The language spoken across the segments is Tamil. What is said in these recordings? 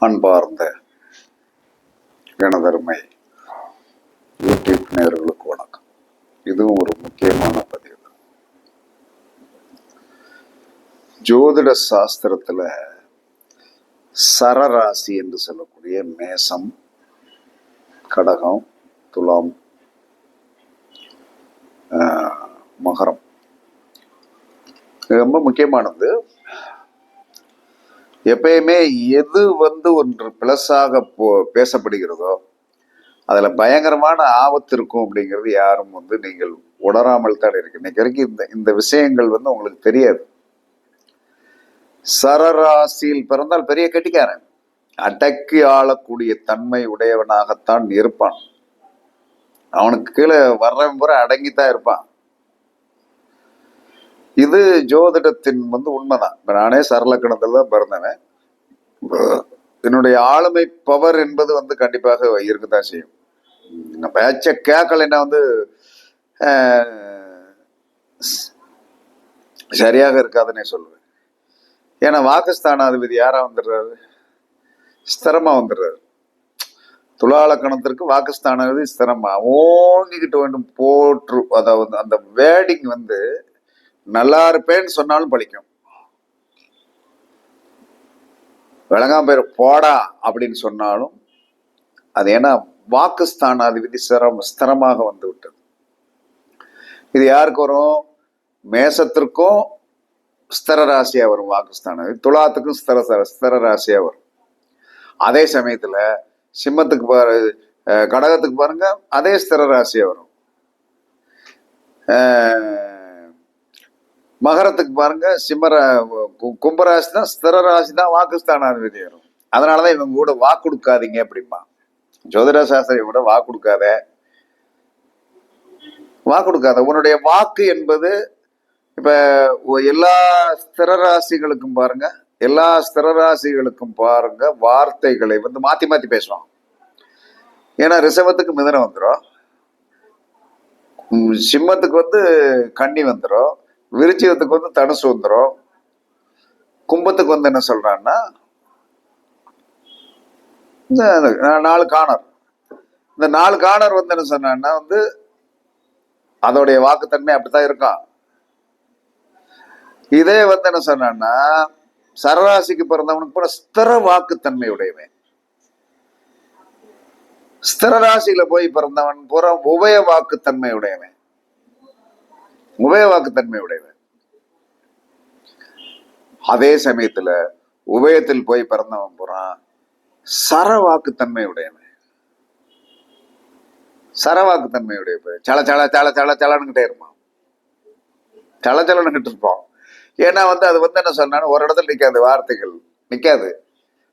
அன்பார்ந்த கணதர்மை யூடியூப் நேர்களுக்கு வணக்கம். இதுவும் ஒரு முக்கியமான பதிவு. ஜோதிட சாஸ்திரத்துல சரராசி என்று சொல்லக்கூடிய மேசம் கடகம் துலாம் ஆஹ், மகரம். இது ரொம்ப முக்கியமானது. எப்பயுமே எது வந்து ஒன்று பிளஸாக போ பேசப்படுகிறதோ அதில் பயங்கரமான ஆபத்து இருக்கும் அப்படிங்கிறது யாரும் வந்து நீங்கள் உணராமல் தான் இருக்கு இன்னைக்கு வரைக்கும் இந்த இந்த விஷயங்கள் வந்து உங்களுக்கு தெரியாது. சரராசியில் பிறந்தால் பெரிய கெட்டிக்காரன். அடக்கி ஆளக்கூடிய தன்மை உடையவனாகத்தான் இருப்பான். அவனுக்கு கீழே வர்றவன் பூரா அடங்கித்தான் இருப்பான். இது ஜோதிடத்தின் வந்து உண்மைதான். இப்ப நானே சரலக்கணத்தில் தான் பிறந்தவன். என்னுடைய ஆளுமை பவர் என்பது வந்து கண்டிப்பாக இருக்குதான் செய்யும். நம்ம பேச்ச கேட்கலைன்னா வந்து சரியாக இருக்காதுன்னே சொல்லுவேன். ஏன்னா வாக்குஸ்தானாதிபதி யாரா வந்துடுறாரு? ஸ்திரமா வந்துடுறாரு. துலாலக்கணத்திற்கு வாக்குஸ்தானாதிபதி ஸ்திரமா. ஓங்கிக்கிட்டு வேண்டும் போற்று அதாவது அந்த வேடிங் வந்து நல்லா இருப்பேன்னு சொன்னாலும் பழிக்கும். விளங்காம பேர் போடா அப்படின்னு சொன்னாலும் அது ஏன்னா வாக்குஸ்தானாதிபதி ஸ்திரம் ஸ்திரமாக வந்து விட்டது. இது யாருக்கு வரும்? மேசத்திற்கும் ஸ்திர ராசியாக வரும் வாக்குஸ்தானாதிபதி துலாத்துக்கும் ஸ்திர ஸ்திர ராசியாக வரும். அதே சமயத்தில் சிம்மத்துக்கு பாரு கடகத்துக்கு பாருங்க அதே ஸ்திர ராசியாக வரும். மகரத்துக்கு பாருங்க சிம்மர கு- கும்பராசி தான் ஸ்திர ராசி தான் வாக்குஸ்தானாதிபதி வரும் அதனாலதான் இவங்க கூட வாக்கு கொடுக்காதீங்க அப்படிமா ஜோதிட சாஸ்திரி கூட வாக்கு கொடுக்காத. வாக்கு கொடுக்காத. உன்னுடைய வாக்கு என்பது இப்ப எல்லா ஸ்திர ராசிகளுக்கும் பாருங்க எல்லா ஸ்திர ராசிகளுக்கும் பாருங்க வார்த்தைகளை வந்து மாத்தி மாத்தி பேசுவோம் ஏன்னா ரிசவத்துக்கு மிதனம் வந்துடும் சிம்மத்துக்கு வந்து கன்னி வந்துடும் விருச்சிகத்துக்கு வந்து தனுசு வந்துடும் கும்பத்துக்கு வந்து என்ன சொல்றான்னா இந்த நாலு காணர். இந்த நாலு காணர் வந்து என்ன சொன்னா வந்து அதோடைய வாக்குத்தன்மை அப்படித்தான் இருக்கும். இதே வந்து என்ன சொன்னா சரராசிக்கு பிறந்தவனுக்கு கூட ஸ்திர வாக்குத்தன்மை உடையவன். ஸ்திர ராசியில போய் பிறந்தவன் பூரா உபய வாக்குத்தன்மை உடையவன். உபய வாக்குத்தன்மை உடையவன் அதே சமயத்துல உபயத்தில் போய் பிறந்தவன் பூரா சர வாக்குத்தன்மை உடையவன் சரவாக்குத்தன்மை உடைய சல சல சல சல சலன்னுகிட்டே இருப்பான். சல சலன்னுகிட்டு இருப்பான். ஏன்னா வந்து அது வந்து என்ன சொன்னாலும் ஒரு இடத்துல நிக்காது வார்த்தைகள் நிக்காது.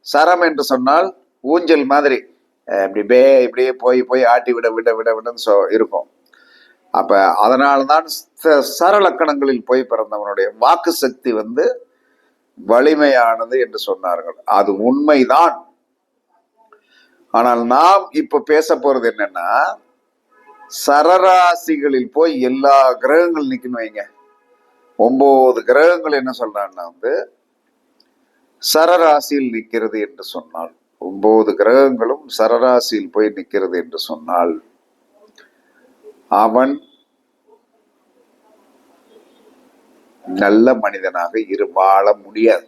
சரம் என்று சொன்னால் ஊஞ்சல் மாதிரி இப்படி பே இப்படியே போய் போய் ஆட்டி விட விட விட விடன்னு சொ இருக்கும். அப்ப அதனால்தான் சரலக்கணங்களில் போய் பிறந்தவனுடைய வாக்கு சக்தி வந்து வலிமையானது என்று சொன்னார்கள். அது உண்மைதான். ஆனால் நாம் இப்ப பேச போறது என்னன்னா சரராசிகளில் போய் எல்லா கிரகங்கள் நிக்கணும் வைங்க. ஒன்பது கிரகங்கள் என்ன சொல்றான்னா வந்து சரராசியில் நிற்கிறது என்று சொன்னால். ஒன்பது கிரகங்களும் சரராசியில் போய் நிற்கிறது என்று சொன்னால் அவன் நல்ல மனிதனாக இரு வாழ முடியாது.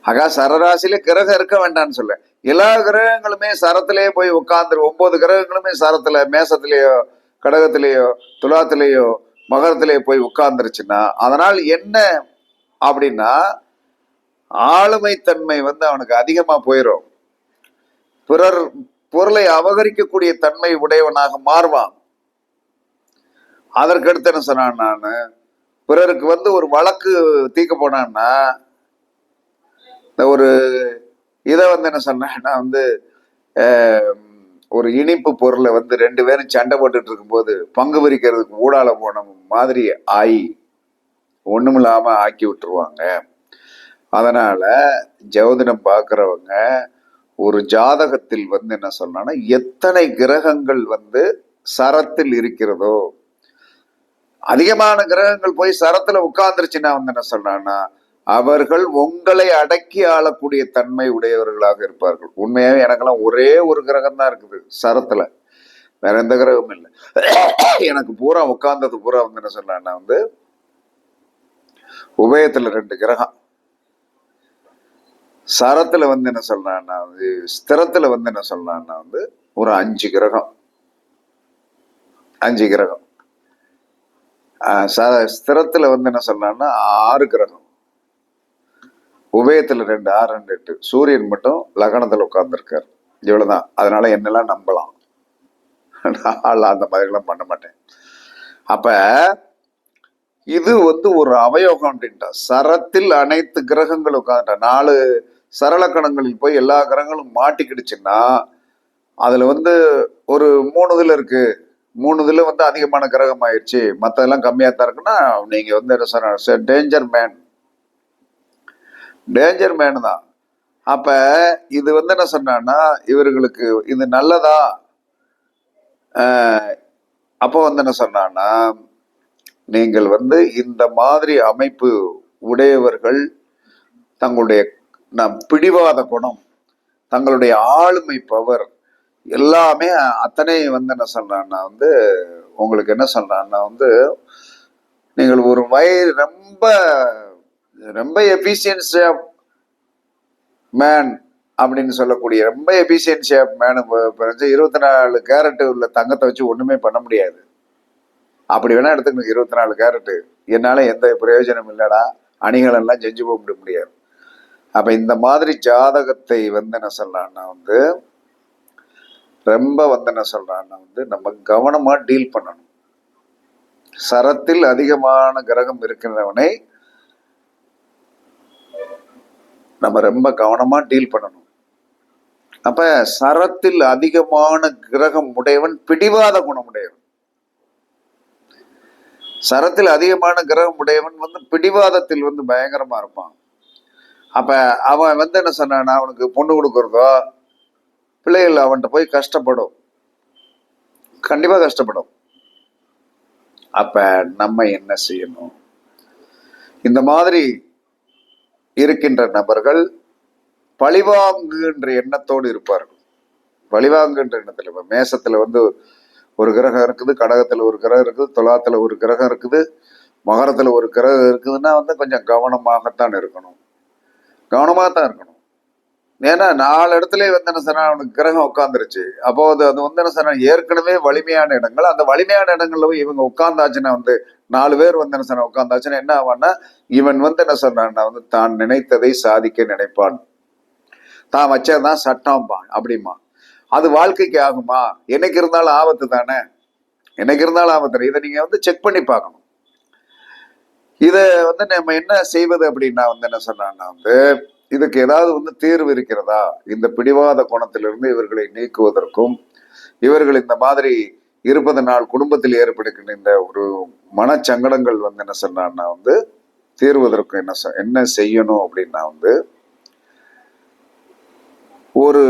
ஆகா சரராசியில கிரகம் இருக்க வேண்டாம்னு சொல்ல. எல்லா கிரகங்களுமே சரத்திலேயே போய் உட்கார்ந்து ஒன்பது கிரகங்களுமே சரத்துல மேசத்திலேயோ கடகத்திலேயோ துலாத்திலேயோ மகரத்திலேயோ போய் உட்கார்ந்துருச்சுன்னா அதனால் என்ன அப்படின்னா ஆளுமைத்தன்மை வந்து அவனுக்கு அதிகமா போயிடும் பிறர் பொருளை அபகரிக்கக்கூடிய தன்மை உடையவனாக மாறுவான். அதற்கடுத்து என்ன சொன்னான் நான்? பிறருக்கு வந்து ஒரு வழக்கு தீர்க்க போனான்னா இந்த ஒரு இதை வந்து என்ன சொன்னேன்னா வந்து ஒரு இனிப்பு பொருளை வந்து ரெண்டு பேரும் சண்டை போட்டுட்டு இருக்கும்போது பங்கு பிரிக்கிறதுக்கு ஊடால போன மாதிரி ஆயி ஒன்றுமில்லாமல் ஆக்கி விட்டுருவாங்க. அதனால ஜோதிடம் பார்க்குறவங்க ஒரு ஜாதகத்தில் வந்து என்ன சொன்னான்னா எத்தனை கிரகங்கள் வந்து சரத்தில் இருக்கிறதோ அதிகமான கிரகங்கள் போய் சரத்துல உட்கார்ந்துருச்சுன்னா வந்து என்ன சொல்றான்னா அவர்கள் உங்களை அடக்கி ஆளக்கூடிய தன்மை உடையவர்களாக இருப்பார்கள். உண்மையாவே எனக்கெல்லாம் ஒரே ஒரு கிரகம் தான் இருக்குது சரத்துல. வேற எந்த கிரகமும் இல்லை. எனக்கு பூரா உட்கார்ந்தது பூரா வந்து என்ன சொன்னா வந்து உபயத்துல ரெண்டு கிரகம். சரத்துல வந்து என்ன சொல்றான்னா வந்து ஸ்திரத்துல வந்து என்ன சொல்றான்னா வந்து ஒரு அஞ்சு கிரகம். அஞ்சு கிரகம். ச- ஸ்திரத்தில் வந்து என்ன சொல்றான்னா ஆறு கிரகம். உபயத்தில் ரெண்டு ஆறு ரெண்டு எட்டு. சூரியன் மட்டும் லக்னத்துல உட்கார்ந்துருக்காரு. இவ்வளோதான் அதனால என்னெல்லாம் நம்பலாம்? நான் அந்த மாதிரிலாம் பண்ண மாட்டேன். அப்போ இது வந்து ஒரு அவயோகம் அப்படின்ட்டா. சரத்தில் அனைத்து கிரகங்களும் உட்காந்துட்டா நாலு சரளக்கணங்களில் போய் எல்லா கிரகங்களும் மாட்டிக்கிடுச்சுன்னா அதில் வந்து ஒரு மூணு இதில் இருக்குது மூணு இதில் வந்து அதிகமான கிரகம் ஆயிடுச்சு. மற்றதெல்லாம் கம்மியாக தான் இருக்குன்னா நீங்கள் வந்து என்ன சொன்ன டேஞ்சர் மேன் டேஞ்சர் மேன் தான். அப்போ இது வந்து என்ன சொன்னான்னா இவர்களுக்கு இது நல்லதா? அப்போ வந்து என்ன சொன்னான்னா நீங்கள் வந்து இந்த மாதிரி அமைப்பு உடையவர்கள் தங்களுடைய நம் பிடிவாத குணம் தங்களுடைய ஆளுமை பவர் எல்லாமே அத்தனை வந்து என்ன சொல்றான்னா வந்து உங்களுக்கு என்ன சொல்றான்னா வந்து நீங்கள் ஒரு வய ரொம்ப ரொம்ப எஃபிஷியன்சி ஆஃப் மேன் அப்படின்னு சொல்லக்கூடிய ரொம்ப எஃபிஷியன்சி ஆஃப் மேன் இருபத்தி நாலு கேரட்டு உள்ள தங்கத்தை வச்சு ஒன்றுமே பண்ண முடியாது. அப்படி வேணா எடுத்துக்கணும் இருபத்தி நாலு கேரட்டு என்னால் எந்த பிரயோஜனம் இல்லைடா. அணிகளெல்லாம் செஞ்சு போக முடியாது. அப்போ இந்த மாதிரி ஜாதகத்தை வந்து என்ன சொல்றான்னா வந்து ரொம்ப வந்து என்ன சொல்கிறான்னா வந்து நம்ம கவனமா டீல் பண்ணணும். சரத்தில் அதிகமான கிரகம் இருக்கின்றவனை நம்ம ரொம்ப கவனமா டீல் பண்ணணும். அப்ப சரத்தில் அதிகமான கிரகம் உடையவன் பிடிவாத குணம் உடையவன் சரத்தில் அதிகமான கிரகம் உடையவன் வந்து பிடிவாதத்தில் வந்து பயங்கரமா இருப்பான். அப்ப அவன் வந்து என்ன சொன்னான்னா அவனுக்கு பொண்ணு கொடுக்கறதோ பிள்ளைகள் அவன்கிட்ட போய் கஷ்டப்படும். கண்டிப்பாக கஷ்டப்படும். அப்போ நம்ம என்ன செய்யணும்? இந்த மாதிரி இருக்கின்ற நபர்கள் பழிவாங்குகின்ற எண்ணத்தோடு இருப்பார்கள். பழிவாங்குகின்ற எண்ணத்தில் இப்போ மேசத்தில் வந்து ஒரு கிரகம் இருக்குது கடகத்தில் ஒரு கிரகம் இருக்குது துலாத்தில் ஒரு கிரகம் இருக்குது மகரத்தில் ஒரு கிரகம் இருக்குதுன்னா வந்து கொஞ்சம் கவனமாகத்தான் இருக்கணும். கவனமாக தான் இருக்கணும். ஏன்னா நாலு இடத்துல வந்து என்ன சொன்னா அவனுக்கு கிரகம் உட்காந்துருச்சு அப்போ அது அது வந்து சொன்னா ஏற்கனவே வலிமையான இடங்கள். அந்த வலிமையான இடங்கள்ல போய் இவங்க உட்கார்ந்தாச்சுன்னா வந்து நாலு பேர் வந்து என்ன உட்காந்தாச்சுன்னா என்ன ஆவான்னா இவன் வந்து என்ன சொன்னான்னா வந்து தான் நினைத்ததை சாதிக்க நினைப்பான். தான் வச்சதுதான் சட்டம்பான் அப்படிமா அது வாழ்க்கைக்கு ஆகுமா? என்னைக்கு இருந்தாலும் ஆபத்து தானே? என்னைக்கு இருந்தாலும் ஆபத்து இதை நீங்க வந்து செக் பண்ணி பார்க்கணும். இதை வந்து நம்ம என்ன செய்வது அப்படின்னா வந்து என்ன சொன்னான்னா வந்து இதுக்கு ஏதாவது வந்து தீர்வு இருக்கிறதா? இந்த பிடிவாத கோணத்திலிருந்து இவர்களை நீக்குவதற்கும் இவர்கள் இந்த மாதிரி இருப்பதனால் குடும்பத்தில் ஏற்படுகின்ற இந்த ஒரு மனச்சங்கடங்கள் வந்து என்ன சொன்னான்னா வந்து தீர்வதற்கும் என்ன என்ன செய்யணும் அப்படின்னா வந்து ஒரு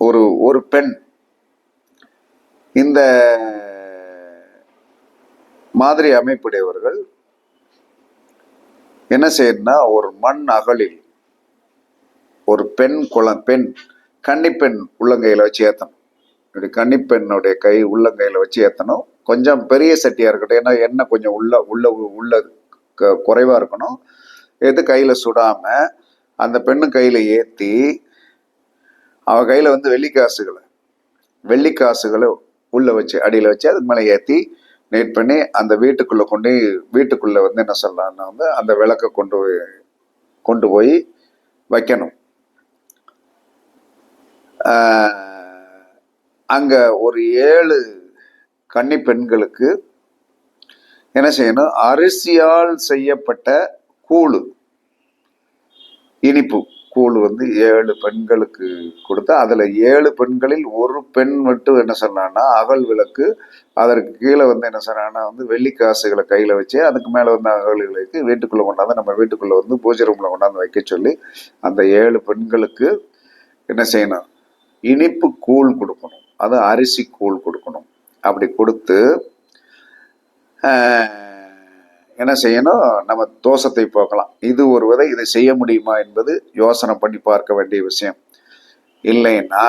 ஒரு ஒரு பெண் இந்த மாதிரி அமைப்புடையவர்கள் என்ன செய்யணும்னா ஒரு மண் அகலில் ஒரு பெண் குளம் பெண் கன்னிப்பெண் உள்ளங்கையில் வச்சு ஏற்றணும் இப்படி கன்னிப்பெண்ணுடைய கை உள்ளங்கையில் வச்சு ஏற்றணும் கொஞ்சம் பெரிய சட்டியாக இருக்கட்டும் ஏன்னா எண்ணெய் கொஞ்சம் உள்ள உள்ள உள்ள க- இருக்கணும். எது கையில் சுடாமல் அந்த பெண்ணு கையில் ஏற்றி அவள் கையில் வந்து வெள்ளிக்காசுகளை வெள்ளிக்காசுகளை உள்ளே வச்சு அடியில் வச்சு அதுக்கு மேலே ஏற்றி நீட் பண்ணி அந்த வீட்டுக்குள்ளே கொண்டு வீட்டுக்குள்ளே வந்து என்ன சொல்லலாம்னா வந்து அந்த விளக்கை கொண்டு போய் கொண்டு போய் வைக்கணும். அங்கே ஒரு ஏழு கன்னி பெண்களுக்கு என்ன செய்யணும்? அரிசியால் செய்யப்பட்ட கூழு இனிப்பு. கூழ் வந்து ஏழு பெண்களுக்கு கொடுத்தா அதில் ஏழு பெண்களில் ஒரு பெண் மட்டும் என்ன சொன்னான்னா அகல் விளக்கு அதற்கு கீழே வந்து என்ன சொன்னான்னா வந்து வெள்ளி காசுகளை கையில் வச்சு அதுக்கு மேலே வந்து அகல் விளக்கு வீட்டுக்குள்ளே கொண்டாந்து நம்ம வீட்டுக்குள்ளே வந்து பூஜை ரூமில் கொண்டாந்து வைக்க சொல்லி அந்த ஏழு பெண்களுக்கு என்ன செய்யணும்? இனிப்பு கூழ் கொடுக்கணும். அது அரிசி கூழ் கொடுக்கணும். அப்படி கொடுத்து என்ன செய்யணும்? நம்ம தோஷத்தை போக்கலாம். இது ஒரு விதை இதை செய்ய முடியுமா என்பது யோசனை பண்ணி பார்க்க வேண்டிய விஷயம். இல்லைன்னா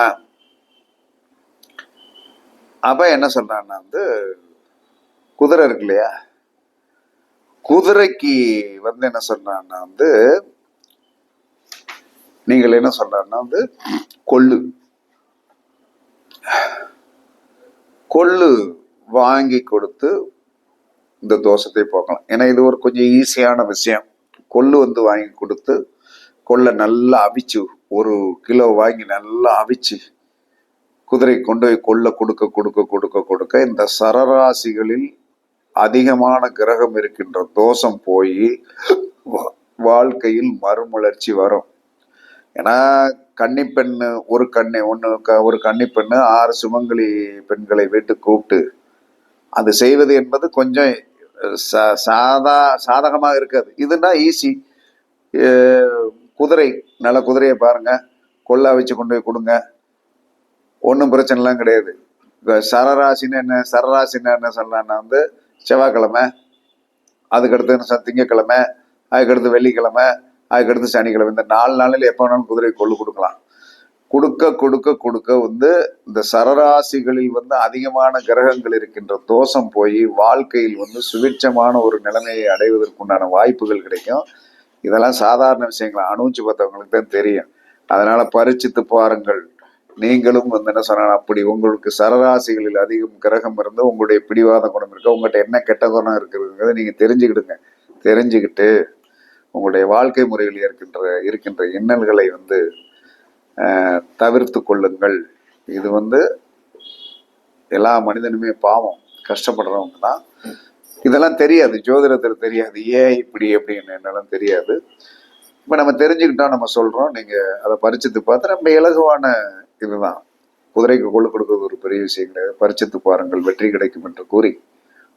அப்ப என்ன சொல்றான்னா வந்து குதிரை இருக்கு இல்லையா? குதிரைக்கு வந்து என்ன சொல்றான்னா வந்து நீங்கள் என்ன சொல்றாருன்னா வந்து கொள்ளு. கொள்ளு வாங்கி கொடுத்து இந்த தோஷத்தை போக்கலாம். ஏன்னா இது ஒரு கொஞ்சம் ஈஸியான விஷயம். கொள்ளு வந்து வாங்கி கொடுத்து கொள்ளை நல்லா அவிச்சு ஒரு கிலோ வாங்கி நல்லா அவிச்சு குதிரை கொண்டு போய் கொள்ளை கொடுக்க கொடுக்க கொடுக்க கொடுக்க இந்த சரராசிகளில் அதிகமான கிரகம் இருக்கின்ற தோஷம் போய் வாழ்க்கையில் மறுமலர்ச்சி வரும். ஏன்னா கன்னிப்பெண்ணு ஒரு கண்ணி ஒன்று க ஒரு கன்னிப்பெண்ணு ஆறு சுமங்கலி பெண்களை வீட்டு கூப்பிட்டு அது செய்வது என்பது கொஞ்சம் சாதா சாதகமாக இருக்காது. இதுனா ஈஸி குதிரை நல்ல குதிரையை பாருங்கள் கொல்லா வச்சு கொண்டு போய் கொடுங்க. ஒன்றும் பிரச்சனைலாம் கிடையாது. சரராசின்னு என்ன சரராசின்னு என்ன சொல்லலாம்னா வந்து செவ்வாய்க்கிழமை அதுக்கடுத்து என்ன திங்கக்கிழமை அதுக்கடுத்து வெள்ளிக்கிழமை அதுக்கடுத்து சனிக்கிழமை. இந்த நாலு நாளில் எப்போ வேணாலும் குதிரை கொள்ளு கொடுக்கலாம். கொடுக்க கொடுக்க கொடுக்க வந்து இந்த சரராசிகளில் வந்து அதிகமான கிரகங்கள் இருக்கின்ற தோஷம் போய் வாழ்க்கையில் வந்து சுவிட்சமான ஒரு நிலைமையை அடைவதற்குண்டான வாய்ப்புகள் கிடைக்கும். இதெல்லாம் சாதாரண விஷயங்கள்? அனுபவிச்சு பார்த்தவங்களுக்கு தான் தெரியும். அதனால பரிச்சித்து பாருங்கள். நீங்களும் வந்து என்ன சொன்னால் அப்படி. உங்களுக்கு சரராசிகளில் அதிகம் கிரகம் இருந்து உங்களுடைய பிடிவாத குணம் இருக்கு. உங்கள்கிட்ட என்ன கெட்ட குணம் இருக்குதுங்கிறத நீங்கள் தெரிஞ்சுக்கிடுங்க. தெரிஞ்சுக்கிட்டு உங்களுடைய வாழ்க்கை முறையில் இருக்கின்ற இருக்கின்ற இன்னல்களை வந்து தவிர்த்து கொள்ளுங்கள். இது வந்து எல்லா மனிதனுமே பாவம். கஷ்டப்படுறவங்க தான். இதெல்லாம் தெரியாது. ஜோதிடத்தில் தெரியாது. ஏன் இப்படி அப்படின்னு என்னெல்லாம் தெரியாது. இப்போ நம்ம தெரிஞ்சுக்கிட்டோம் நம்ம சொல்கிறோம் நீங்கள் அதை பறிச்சத்து பார்த்து நம்ம இலகுவான இதுதான். குதிரைக்கு கொள்ளு கொடுக்கறது ஒரு பெரிய விஷயம் கிடையாது. பறிச்சத்து பாருங்கள். வெற்றி கிடைக்கும் என்று கூறி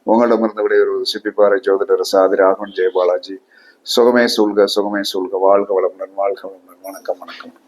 உங்களிடமிருந்து விடையொரு சிப்பிப்பாறை ஜோதிடர் சாதி ராகவன் ஜெயபாலாஜி. சுகமே சூழ்க சுகமே சூழ்க. வாழ்க வளமுடன் வாழ்க வளமுடன். வணக்கம் வணக்கம்.